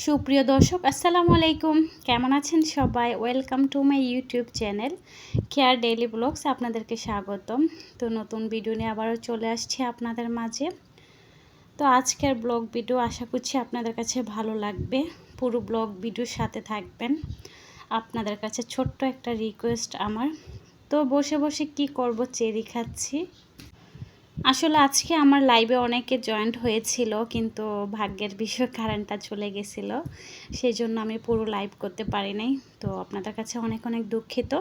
সুপ্রিয় দর্শক, আসসালামু আলাইকুম। কেমন আছেন সবাই? Welcome to my YouTube channel Care Daily Blogs আপনাদেরকে স্বাগতম। তো নতুন ভিডিও নিয়ে আবারও চলে আসছি আপনাদের মাঝে। তো আজকের ব্লগ ভিডিও আশা করছি আপনাদের কাছে ভালো লাগবে। পুরো ব্লগ ভিডিওর সাথে থাকবেন। আপনাদের কাছে ছোট্ট একটা রিকোয়েস্ট আমার। তো বসে বসে কি করব? চেরি খাচ্ছি। আসলে আজকে আমার লাইভে অনেকে জয়েন্ট হয়েছিল, কিন্তু ভাগ্যের বিষয় কারেন্টটা চলে গেছিল। সেই জন্য আমি পুরো লাইভ করতে পারি নাই। তো আপনাদের কাছে অনেক অনেক দুঃখিত।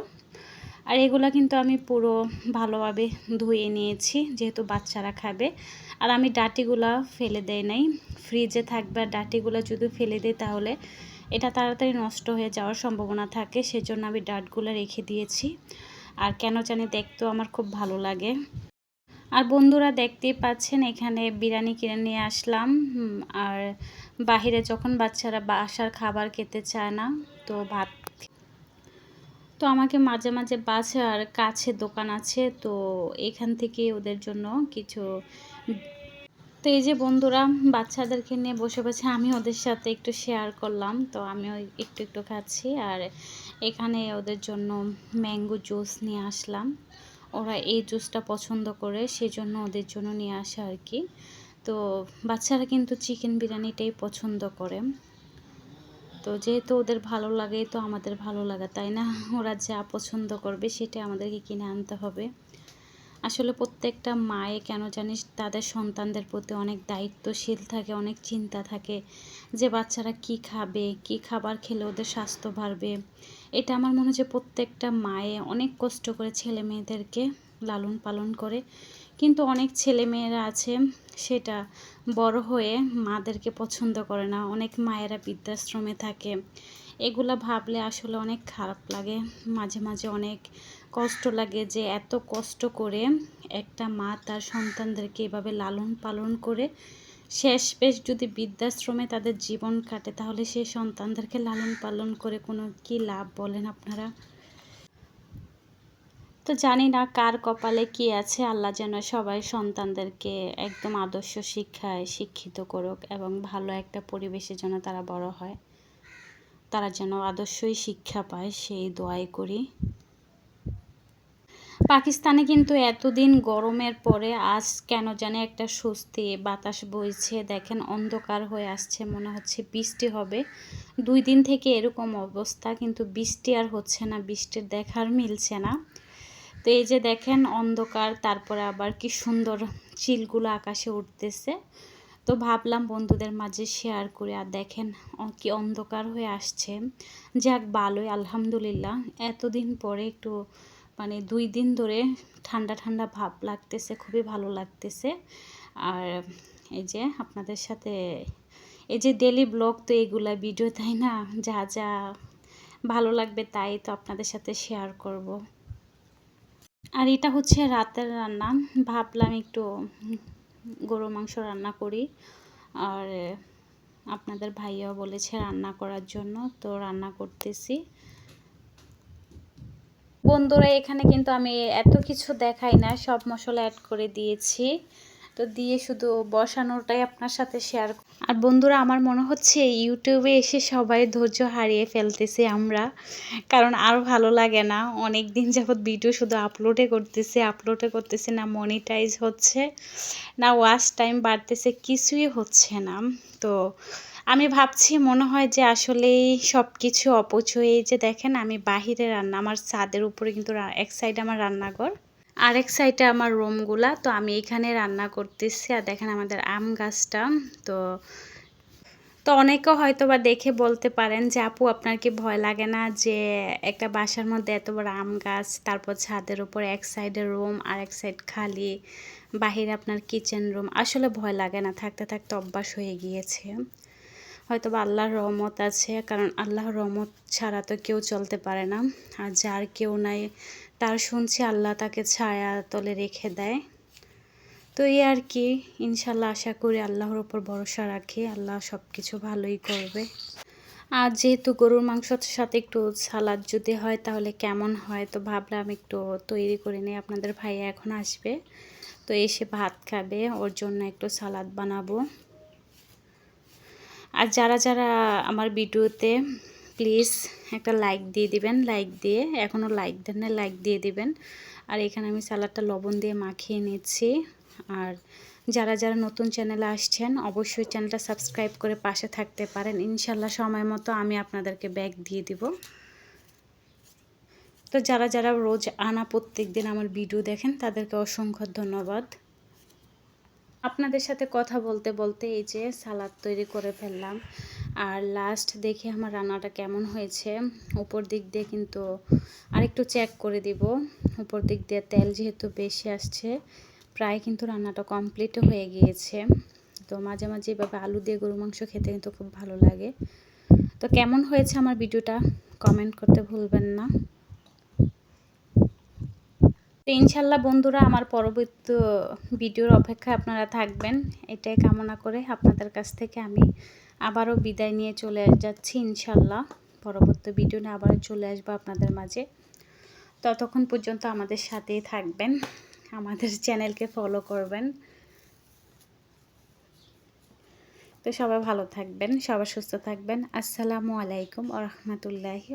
আর এগুলো কিন্তু আমি পুরো ভালোভাবে ধুয়ে নিয়েছি, যেহেতু বাচ্চারা খাবে। আর আমি ডাটিগুলা ফেলে দেয় নাই। ফ্রিজে থাকবে আর ডাটিগুলো যদি ফেলে দিই তাহলে এটা তাড়াতাড়ি নষ্ট হয়ে যাওয়ার সম্ভাবনা থাকে। সেজন্য আমি ডাটগুলো রেখে দিয়েছি। আর কেন জানি দেখতেও আমার খুব ভালো লাগে। আর বন্ধুরা দেখতেই পাচ্ছেন, এখানে বিরিয়ানি কিনে নিয়ে আসলাম। আর বাহিরে যখন বাচ্চারা বাসার খাবার খেতে চায় না, তো ভাত তো আমাকে মাঝে মাঝে বাসার কাছে দোকান আছে, তো এখান থেকে ওদের জন্য কিছু তো এই যে বন্ধুরা, বাচ্চাদেরকে নিয়ে বসে বসে আমি ওদের সাথে একটু শেয়ার করলাম। তো আমিও একটু একটু খাচ্ছি, আর এখানে ওদের জন্য ম্যাঙ্গো জুস নিয়ে আসলাম। ওরা এই জুসটা পছন্দ করে সেজন্য ওদের জন্য নিয়ে আসা আর কি। তো বাচ্চারা কিন্তু চিকেন বিরিয়ানিটাই পছন্দ করে। তো যেহেতু ওদের ভালো লাগে, তো আমাদের ভালো লাগে, তাই না? ওরা যা পছন্দ করবে সেটা আমাদেরকে কিনে আনতে হবে। আসলে প্রত্যেকটা মায়ে কেন জানিস তাদের সন্তানদের প্রতি অনেক দায়িত্বশীল থাকে, অনেক চিন্তা থাকে যে বাচ্চারা কি খাবে, কি খাবার খেলে ওদের স্বাস্থ্য বাড়বে। এটা আমার মনে হচ্ছে প্রত্যেকটা মায়ে অনেক কষ্ট করে ছেলে মেয়েদেরকে লালন পালন করে। কিন্তু অনেক ছেলে মেয়েরা আছে সেটা বড় হয়ে মাদেরকে পছন্দ করে না। অনেক মায়েরা বৃদ্ধাশ্রমে থাকে। এগুলা ভাবলে আসলে অনেক খারাপ লাগে। মাঝে মাঝে অনেক কষ্ট লাগে যে এত কষ্ট করে একটা মা তার সন্তানদেরকে এভাবে লালন পালন করে শেষ পেশ যদি বৃদ্ধাশ্রমে তাদের জীবন কাটে, তাহলে সেই সন্তানদেরকে লালন পালন করে কোনো কি লাভ বলেন আপনারা? তো জানি না কার কপালে কি আছে, আল্লাহ যেন সবাই সন্তানদেরকে একদম আদর্শ শিক্ষায় শিক্ষিত করুক এবং ভালো একটা পরিবেশে যেন তারা বড় হয়। তারা যেন আদর্শই শিক্ষা পায়, সেই দোয়াই করি। পাকিস্তানে কিন্তু এতদিন গরমের পরে আজ কেন জানে একটা স্বস্তি, বাতাস বইছে, দেখেন অন্ধকার হয়ে আসছে, মনে হচ্ছে বৃষ্টি হবে। দুই দিন থেকে এরকম অবস্থা, কিন্তু বৃষ্টি আর হচ্ছে না, বৃষ্টির দেখার মিলছে না। তো এই যে দেখেন অন্ধকার, তারপরে আবার কি সুন্দর চিলগুলো আকাশে উঠতেছে। তো ভাবলাম বন্ধুদের মাঝে শেয়ার করে আর দেখেন কি অন্ধকার হয়ে আসছে। যাক, ভালোই, আলহামদুলিল্লাহ। এতদিন পরে একটু মানে দুই দিন ধরে ঠান্ডা ঠান্ডা ভাব লাগতেছে, খুবই ভালো লাগতেছে। আর এই যে আপনাদের সাথে, এই যে ডেলি ব্লগ তো এইগুলা ভিডিও তাই না? যা যা ভালো লাগবে তাই তো আপনাদের সাথে শেয়ার করব। আর এটা হচ্ছে রাতের রান্না। ভাবলাম একটু গরু মাংস রান্না করি। আর আপনাদের ভাইয়াও বলেছে রান্না করার জন্য, তো রান্না করতেছি। বন্ধুরা, এখানে কিন্তু আমি এত কিছু দেখাই না, সব মশলা অ্যাড করে দিয়েছি। তো দিয়ে শুধু বসানোটাই আপনার সাথে শেয়ার আর বন্ধুরা, আমার মনে হচ্ছে ইউটিউবে এসে সবাই ধৈর্য হারিয়ে ফেলতেছে আমরা। কারণ আর ভালো লাগে না। অনেক দিন যাবৎ ভিডিও শুধু আপলোডে করতেছে আপলোডে করতেছে না মনিটাইজ হচ্ছে। না ওয়াচ টাইম বাড়তেছে, কিছুই হচ্ছে না। তো আমি ভাবছি, মনে হয় যে আসলেই সব কিছু অপচয় যে দেখেন আমি বাহিরে রান্না, আমার ছাদের উপরে কিন্তু এক সাইডে আমার রান্নাঘর। আরেক সাইডে আমার রুমগুলা, তো আমি এখানে রান্না করতেছি। আর দেখেন আমাদের আম গাছটা, তো তো অনেকে হয়তো বা দেখে বলতে পারেন যে, আপু, আপনার কি ভয় লাগে না যে, একটা বাসার মধ্যে এত বড় আম গাছ, তারপর ছাদের উপর এক সাইডে রুম, আর এক সাইড খালি, বাহিরে আপনার কিচেন রুম? আসলে ভয় লাগে না, থাকতে থাকতে অভ্যাস হয়ে গিয়েছে। হয়তো বা আল্লাহর রহমত আছে, কারণ আল্লাহর রহমত ছাড়া তো কেউ চলতে পারে না। আর যার কেউ নাই তার শুনছি আল্লাহ তাকে ছায়া তলে রেখে দেয়। তো এই আর কি, ইনশাল্লাহ আশা করি আল্লাহর ওপর ভরসা রাখি, আল্লাহ সব কিছু ভালোই করবে। আর যেহেতু গরুর মাংসর সাথে একটু সালাদ যদি হয় তাহলে কেমন হয়? তো ভাবলাম একটু তৈরি করে নিই, আপনাদের ভাইয়া এখন আসবে। তো এসে ভাত খাবে, ওর জন্য একটু সালাদ বানাবো। আর যারা যারা আমার ভিডিওতে প্লিজ একটা লাইক দিয়ে দিবেন লাইক দিয়ে এখনও লাইক দেন না লাইক দিয়ে দিবেন। আর এখানে আমি সালাডটা লবণ দিয়ে মাখিয়ে নিচ্ছি। আর যারা যারা নতুন চ্যানেলে আসছেন, অবশ্যই চ্যানেলটা সাবস্ক্রাইব করে পাশে থাকতে পারেন। ইনশাল্লাহ সময় মতো আমি আপনাদেরকে ব্যাগ দিয়ে দিব। তো যারা যারা রোজ আনা প্রত্যেক দিন আমার ভিডিও দেখেন, তাদেরকে অসংখ্য ধন্যবাদ। আপনাদের সাথে কথা বলতে বলতে এই যে সালাদ তৈরি করে ফেললাম। আর লাস্ট দেখি আমার রান্নাটা কেমন হয়েছে। উপর দিক দিয়ে কিন্তু আরেকটু চেক করে দিব। উপর দিক দিয়ে তেল যেহেতু বেশি আসছে, প্রায় কিন্তু রান্নাটা কমপ্লিট হয়ে গিয়েছে। তো মাঝে মাঝে এভাবে আলু দিয়ে গরু মাংস খেতে কিন্তু খুব ভালো লাগে। তো কেমন হয়েছে আমার ভিডিওটা কমেন্ট করতে ভুলবেন না। তো ইনশাল্লাহ বন্ধুরা আমার পরবর্তী ভিডিওর অপেক্ষায় আপনারা থাকবেন। এটাই কামনা করে আপনাদের কাছ থেকে আমি আবারও বিদায় নিয়ে চলে যাচ্ছি ইনশাল্লাহ। পরবর্তী ভিডিও নিয়ে আবারও চলে আসব আপনাদের মাঝে। ততক্ষণ পর্যন্ত আমাদের সাথেই থাকবেন। আমাদের চ্যানেলকে ফলো করবেন। তো সবাই ভালো থাকবেন, সবাই সুস্থ থাকবেন। আসসালামু আলাইকুম আ রহমতুল্লাহি